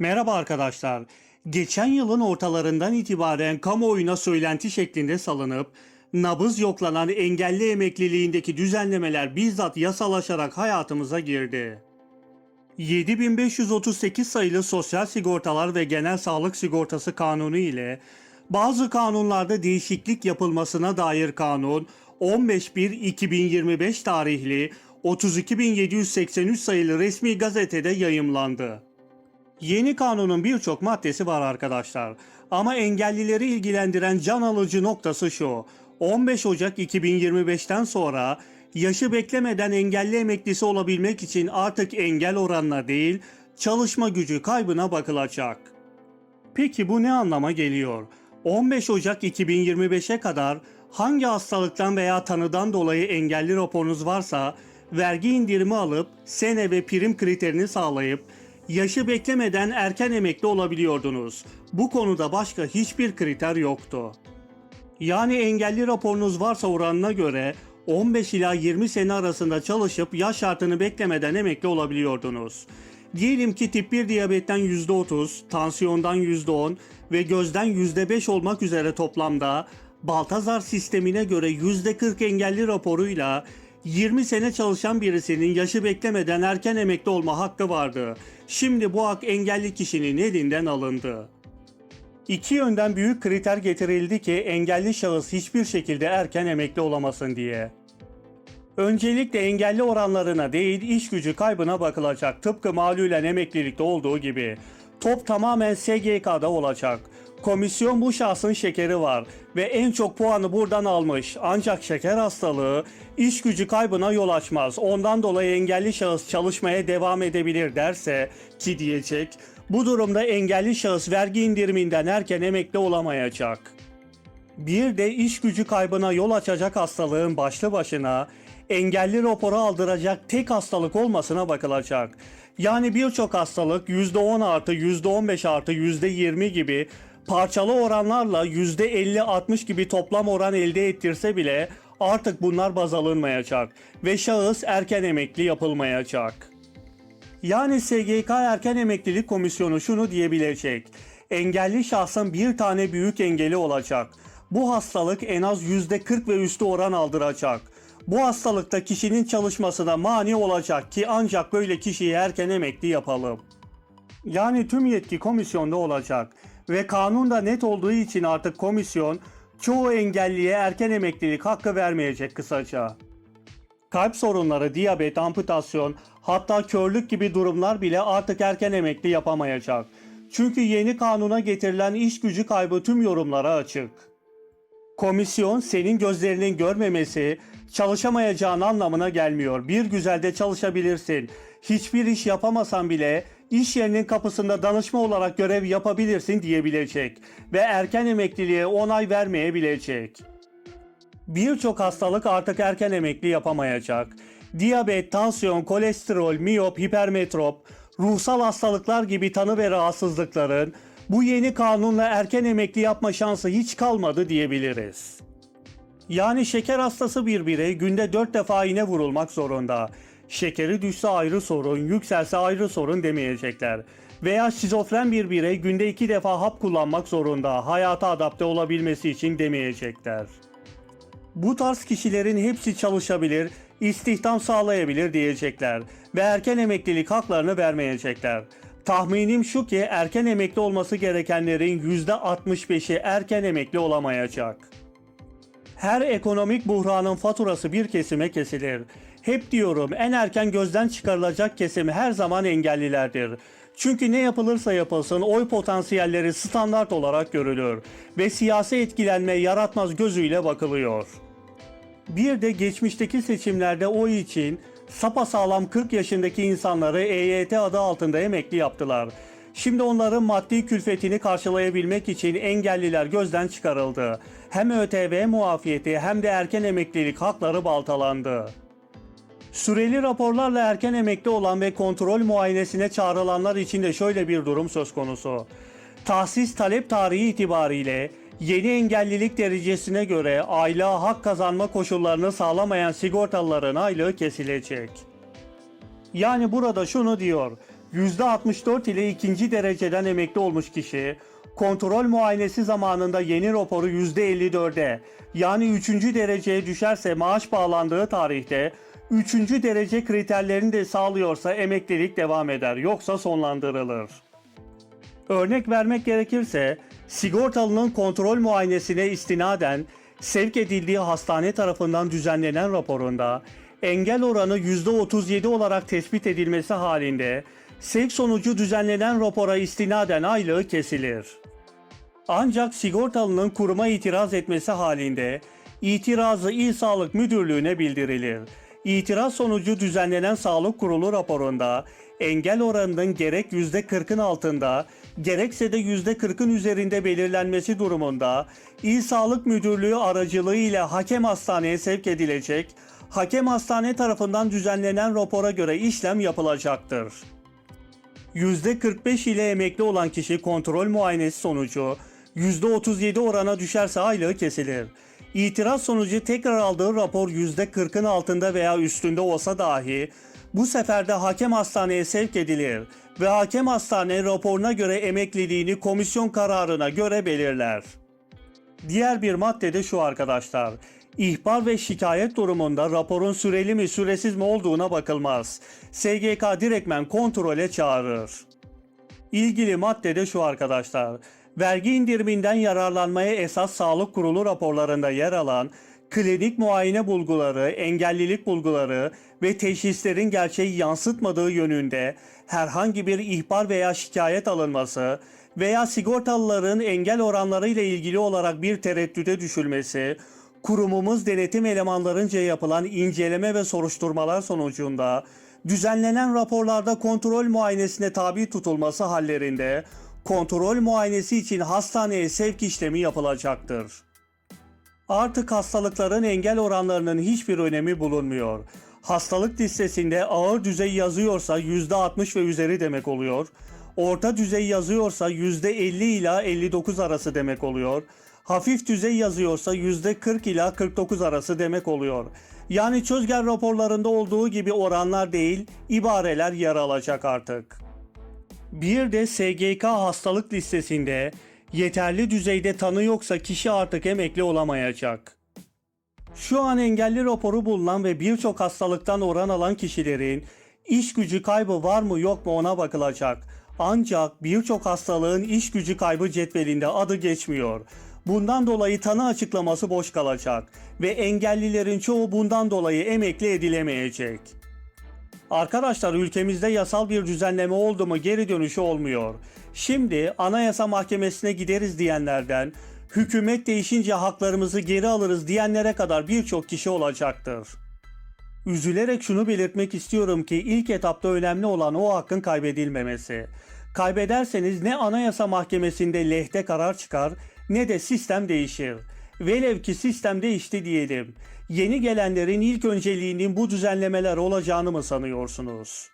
Merhaba arkadaşlar. Geçen yılın ortalarından itibaren kamuoyuna söylenti şeklinde salınıp nabız yoklanan engelli emekliliğindeki düzenlemeler bizzat yasalaşarak hayatımıza girdi. 7538 sayılı Sosyal Sigortalar ve Genel Sağlık Sigortası Kanunu ile bazı kanunlarda değişiklik yapılmasına dair kanun 15.1.2025 tarihli 32.783 sayılı resmi gazetede yayımlandı. Yeni kanunun birçok maddesi var arkadaşlar. Ama engellileri ilgilendiren can alıcı noktası şu. 15 Ocak 2025'ten sonra yaşı beklemeden engelli emeklisi olabilmek için artık engel oranına değil, çalışma gücü kaybına bakılacak. Peki bu ne anlama geliyor? 15 Ocak 2025'e kadar hangi hastalıktan veya tanıdan dolayı engelli raporunuz varsa vergi indirimi alıp sene ve prim kriterini sağlayıp yaşı beklemeden erken emekli olabiliyordunuz. Bu konuda başka hiçbir kriter yoktu. Yani engelli raporunuz varsa oranına göre 15 ila 20 sene arasında çalışıp yaş şartını beklemeden emekli olabiliyordunuz. Diyelim ki tip 1 diyabetten %30, tansiyondan %10 ve gözden %5 olmak üzere toplamda Baltazar sistemine göre %40 engelli raporuyla 20 sene çalışan birisinin yaşı beklemeden erken emekli olma hakkı vardı. Şimdi bu hak engelli kişinin elinden alındı. İki yönden büyük kriter getirildi ki engelli şahıs hiçbir şekilde erken emekli olamasın diye. Öncelikle engelli oranlarına değil iş gücü kaybına bakılacak tıpkı malulen emeklilikte olduğu gibi. Top tamamen SGK'da olacak. Komisyon bu şahsın şekeri var ve en çok puanı buradan almış. Ancak şeker hastalığı iş gücü kaybına yol açmaz. Ondan dolayı engelli şahıs çalışmaya devam edebilir derse ki diyecek. Bu durumda engelli şahıs vergi indiriminden erken emekli olamayacak. Bir de iş gücü kaybına yol açacak hastalığın başlı başına engelli raporu aldıracak tek hastalık olmasına bakılacak. Yani birçok hastalık %10 artı, %15 artı, %20 gibi parçalı oranlarla %50-60 gibi toplam oran elde ettirse bile artık bunlar baz alınmayacak ve şahıs erken emekli yapılmayacak. Yani SGK Erken Emeklilik Komisyonu şunu diyebilecek. Engelli şahsın bir tane büyük engeli olacak. Bu hastalık en az %40 ve üstü oran aldıracak. Bu hastalıkta kişinin çalışmasına mani olacak ki ancak böyle kişiyi erken emekli yapalım. Yani tüm yetki komisyonda olacak ve kanunda net olduğu için artık komisyon çoğu engelliye erken emeklilik hakkı vermeyecek kısaca. Kalp sorunları, diyabet, amputasyon, hatta körlük gibi durumlar bile artık erken emekli yapamayacak. Çünkü yeni kanuna getirilen iş gücü kaybı tüm yorumlara açık. Komisyon senin gözlerinin görmemesi, çalışamayacağın anlamına gelmiyor. Bir güzelde çalışabilirsin. Hiçbir iş yapamasan bile iş yerinin kapısında danışma olarak görev yapabilirsin diyebilecek ve erken emekliliğe onay vermeyebilecek. Birçok hastalık artık erken emekli yapamayacak. Diyabet, tansiyon, kolesterol, miyop, hipermetrop, ruhsal hastalıklar gibi tanı ve rahatsızlıkların bu yeni kanunla erken emekli yapma şansı hiç kalmadı diyebiliriz. Yani şeker hastası bir birey günde 4 defa iğne vurulmak zorunda. Şekeri düşse ayrı sorun, yükselse ayrı sorun demeyecekler. Veya şizofren bir birey günde 2 defa hap kullanmak zorunda hayata adapte olabilmesi için demeyecekler. Bu tarz kişilerin hepsi çalışabilir, istihdam sağlayabilir diyecekler ve erken emeklilik haklarını vermeyecekler. Tahminim şu ki erken emekli olması gerekenlerin %65'i erken emekli olamayacak. Her ekonomik buhranın faturası bir kesime kesilir. Hep diyorum en erken gözden çıkarılacak kesim her zaman engellilerdir. Çünkü ne yapılırsa yapılsın oy potansiyelleri standart olarak görülür ve siyasi etkilenme yaratmaz gözüyle bakılıyor. Bir de geçmişteki seçimlerde oy için sapasağlam 40 yaşındaki insanları EYT adı altında emekli yaptılar. Şimdi onların maddi külfetini karşılayabilmek için engelliler gözden çıkarıldı. Hem ÖTV muafiyeti hem de erken emeklilik hakları baltalandı. Süreli raporlarla erken emekli olan ve kontrol muayenesine çağrılanlar için de şöyle bir durum söz konusu. Tahsis talep tarihi itibariyle yeni engellilik derecesine göre aylığa hak kazanma koşullarını sağlamayan sigortalıların aylığı kesilecek. Yani burada şunu diyor. %64 ile ikinci dereceden emekli olmuş kişi, kontrol muayenesi zamanında yeni raporu %54'e yani 3. dereceye düşerse maaş bağlandığı tarihte 3. derece kriterlerini de sağlıyorsa emeklilik devam eder yoksa sonlandırılır. Örnek vermek gerekirse sigortalının kontrol muayenesine istinaden sevk edildiği hastane tarafından düzenlenen raporunda engel oranı %37 olarak tespit edilmesi halinde sevk sonucu düzenlenen rapora istinaden aylığı kesilir. Ancak sigortalının kuruma itiraz etmesi halinde itirazı İl Sağlık Müdürlüğü'ne bildirilir. İtiraz sonucu düzenlenen sağlık kurulu raporunda engel oranının gerek %40'ın altında gerekse de %40'ın üzerinde belirlenmesi durumunda İl Sağlık Müdürlüğü aracılığıyla hakem hastaneye sevk edilecek, hakem hastane tarafından düzenlenen rapora göre işlem yapılacaktır. %45 ile emekli olan kişi kontrol muayenesi sonucu %37 orana düşerse aylığı kesilir. İtiraz sonucu tekrar aldığı rapor %40'ın altında veya üstünde olsa dahi bu sefer de hakem hastaneye sevk edilir ve hakem hastane raporuna göre emekliliğini komisyon kararına göre belirler. Diğer bir madde de şu arkadaşlar. İhbar ve şikayet durumunda raporun süreli mi süresiz mi olduğuna bakılmaz. SGK direktmen kontrole çağırır. İlgili maddede şu arkadaşlar. Vergi indiriminden yararlanmaya esas sağlık kurulu raporlarında yer alan klinik muayene bulguları, engellilik bulguları ve teşhislerin gerçeği yansıtmadığı yönünde herhangi bir ihbar veya şikayet alınması veya sigortalıların engel oranları ile ilgili olarak bir tereddüte düşülmesi, kurumumuz denetim elemanlarınca yapılan inceleme ve soruşturmalar sonucunda düzenlenen raporlarda kontrol muayenesine tabi tutulması hallerinde kontrol muayenesi için hastaneye sevk işlemi yapılacaktır. Artık hastalıkların engel oranlarının hiçbir önemi bulunmuyor. Hastalık listesinde ağır düzey yazıyorsa %60 ve üzeri demek oluyor. Orta düzey yazıyorsa %50 ila 59 arası demek oluyor. Hafif düzey yazıyorsa %40 ila 49 arası demek oluyor. Yani çözgen raporlarında olduğu gibi oranlar değil, ibareler yer alacak artık. Bir de SGK hastalık listesinde yeterli düzeyde tanı yoksa kişi artık emekli olamayacak. Şu an engelli raporu bulunan ve birçok hastalıktan oran alan kişilerin iş gücü kaybı var mı yok mu ona bakılacak. Ancak birçok hastalığın iş gücü kaybı cetvelinde adı geçmiyor. Bundan dolayı tanı açıklaması boş kalacak ve engellilerin çoğu bundan dolayı emekli edilemeyecek. Arkadaşlar ülkemizde yasal bir düzenleme oldu mu geri dönüşü olmuyor. Şimdi Anayasa Mahkemesi'ne gideriz diyenlerden, hükümet değişince haklarımızı geri alırız diyenlere kadar birçok kişi olacaktır. Üzülerek şunu belirtmek istiyorum ki ilk etapta önemli olan o hakkın kaybedilmemesi. Kaybederseniz ne Anayasa Mahkemesi'nde lehte karar çıkar ne de sistem değişir. Velev ki sistem değişti diyelim. Yeni gelenlerin ilk önceliğinin bu düzenlemeler olacağını mı sanıyorsunuz?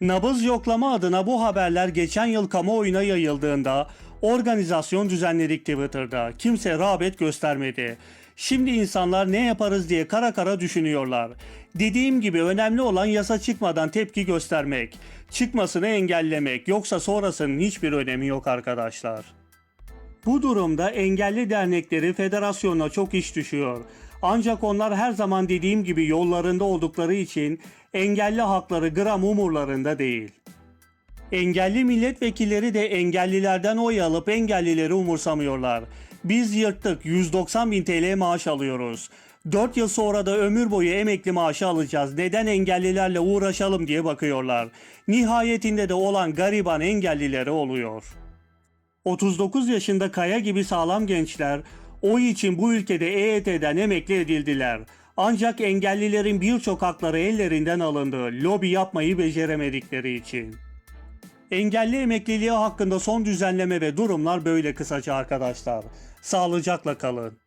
Nabız yoklama adına bu haberler geçen yıl kamuoyuna yayıldığında organizasyon düzenledik Twitter'da. Kimse rağbet göstermedi. Şimdi insanlar ne yaparız diye kara kara düşünüyorlar. Dediğim gibi önemli olan yasa çıkmadan tepki göstermek. Çıkmasını engellemek yoksa sonrasının hiçbir önemi yok arkadaşlar. Bu durumda engelli dernekleri federasyona çok iş düşüyor. Ancak onlar her zaman dediğim gibi yollarında oldukları için engelli hakları gram umurlarında değil. Engelli milletvekilleri de engellilerden oy alıp engellileri umursamıyorlar. Biz yırttık 190 bin TL maaş alıyoruz. 4 yıl sonra da ömür boyu emekli maaşı alacağız. Neden engellilerle uğraşalım diye bakıyorlar. Nihayetinde de olan gariban engellileri oluyor. 39 yaşında kaya gibi sağlam gençler oy için bu ülkede EYT'den emekli edildiler. Ancak engellilerin birçok hakları ellerinden alındı lobi yapmayı beceremedikleri için. Engelli emekliliği hakkında son düzenleme ve durumlar böyle kısaca arkadaşlar. Sağlıcakla kalın.